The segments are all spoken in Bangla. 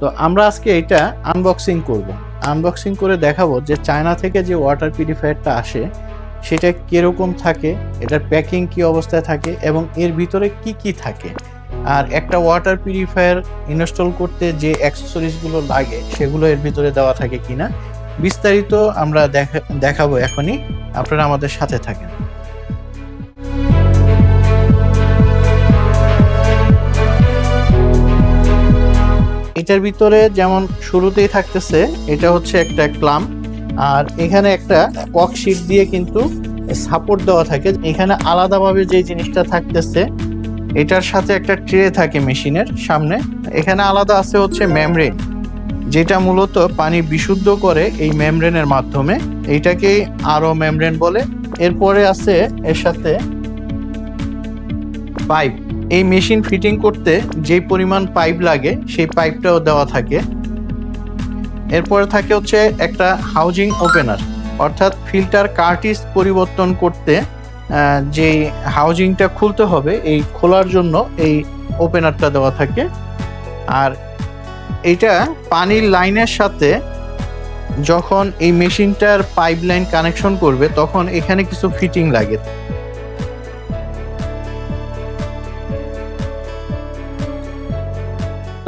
তো আমরা আজকে এটা আনবক্সিং করব। আনবক্সিং করে দেখাবো যে চায়না থেকে যে ওয়াটার পিউরিফায়ারটা আসে, সেটা কীরকম থাকে, এটার প্যাকিং কি অবস্থায় থাকে, এবং এর ভিতরে কি কি থাকে। আর একটা ওয়াটার পিউরিফায়ার ইনস্টল করতে যে অ্যাক্সেসরিজগুলো লাগে, সেগুলো এর ভিতরে দেওয়া থাকে কিনা, বিস্তারিত আমরা দেখা- দেখাবো এখনই। আপনারা আমাদের সাথে থাকেন। এটার ভিতরে যেমন শুরুতেই থাকতেছে, এটা হচ্ছে একটা ক্লাম, আর এখানে একটা কক শিট দিয়ে কিন্তু সাপোর্ট দেওয়া থাকে। এখানে আলাদাভাবে যে জিনিসটা থাকতেছে, এটার সাথে একটা ট্রে থাকে মেশিনের সামনে। এখানে আলাদা আছে হচ্ছে ম্যামরেন যেটা মূলত পানি বিশুদ্ধ করে এই ম্যামরেনের মাধ্যমে। এইটাকেই আরও ম্যামরেন বলে। এরপরে আছে এর সাথে পাইপ এই মেশিন ফিটিং করতে যে পরিমাণ পাইপ লাগে, সেই পাইপটাও দেওয়া থাকে। এরপরে থাকে হচ্ছে একটা হাউজিং ওপেনার। অর্থাৎ ফিল্টার কার্টিস পরিবর্তন করতে যে হাউজিংটা খুলতে হবে, এই খোলার জন্য এই ওপেনারটা দেওয়া থাকে। আর এটা পানির লাইনের সাথে যখন এই মেশিনটার পাইপ লাইন কানেকশন করবে, তখন এখানে কিছু ফিটিং লাগে।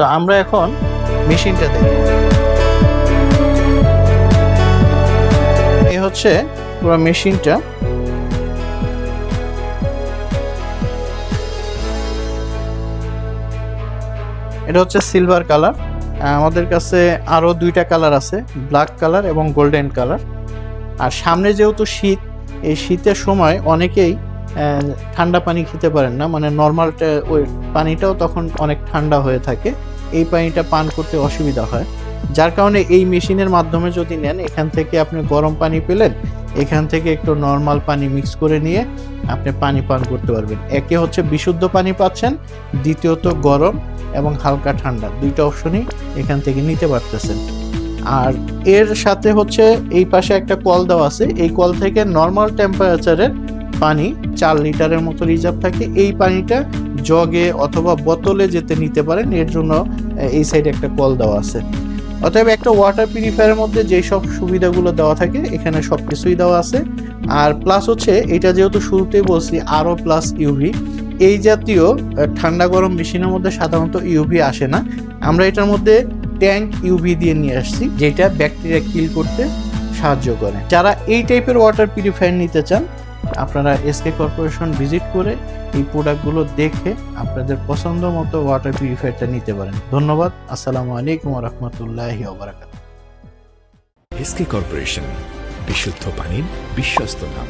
তো আমরা এখন মেশিনটা দেখব। এই হচ্ছে পুরো মেশিনটা। এটা হচ্ছে সিলভার কালার। আমাদের কাছে আরও দুইটা কালার আছে, ব্ল্যাক কালার এবং গোল্ডেন কালার। আর সামনে যেহেতু শীত, এই শীতের সময় অনেকেই ঠান্ডা পানি খেতে পারেন না। মানে নর্মাল ওই পানিটাও তখন অনেক ঠান্ডা হয়ে থাকে। এই পানিটা পান করতে অসুবিধা হয়। যার কারণে এই মেশিনের মাধ্যমে যদি নেন, এখান থেকে আপনি গরম পানি পেলেন, এখান থেকে একটু নর্মাল পানি মিক্স করে নিয়ে আপনি পানি পান করতে পারবেন। একে হচ্ছে বিশুদ্ধ পানি পাচ্ছেন, দ্বিতীয়ত গরম এবং হালকা ঠান্ডা। দুইটা অপশনই এখান থেকে নিতে পারতেছেন। আর এর সাথে হচ্ছে এই পাশে একটা কল দেওয়া আছে। এই কল থেকে নর্মাল টেম্পারেচারের পানি চার লিটারের মতো রিজার্ভ থাকে। এই পানিটা জগে অথবা বোতলে যেতে নিতে পারেন। এর জন্য এই সাইডে একটা কল দেওয়া আছে। অতএব একটা ওয়াটার পিউরিফায়ারের মধ্যে যেই সব সুবিধাগুলো দেওয়া থাকে, এখানে সব কিছুই দেওয়া আছে। আর প্লাস হচ্ছে, এটা যেহেতু শুরুতেই বলছি, আরও প্লাস ইউভি এই জাতীয় ঠান্ডা গরম মেশিনের মধ্যে সাধারণত ইউভি আসে না। আমরা এটার মধ্যে ট্যাঙ্ক ইউভি দিয়ে নিয়ে আসছি, যেটা ব্যাকটেরিয়া কিল করতে সাহায্য করে। যারা এই টাইপের ওয়াটার পিউরিফায়ার নিতে চান আপনারা এসকে কর্পোরেশন ভিজিট করে এই প্রোডাক্টগুলো দেখে আপনাদের পছন্দ মতো ওয়াটার পিউরিফায়ারটা নিতে পারেন। ধন্যবাদ। আসসালামু আলাইকুম রহমতুল্লাহি ওবরাকাত এসকে কর্পোরেশন বিশুদ্ধ পানির বিশ্বস্ত নাম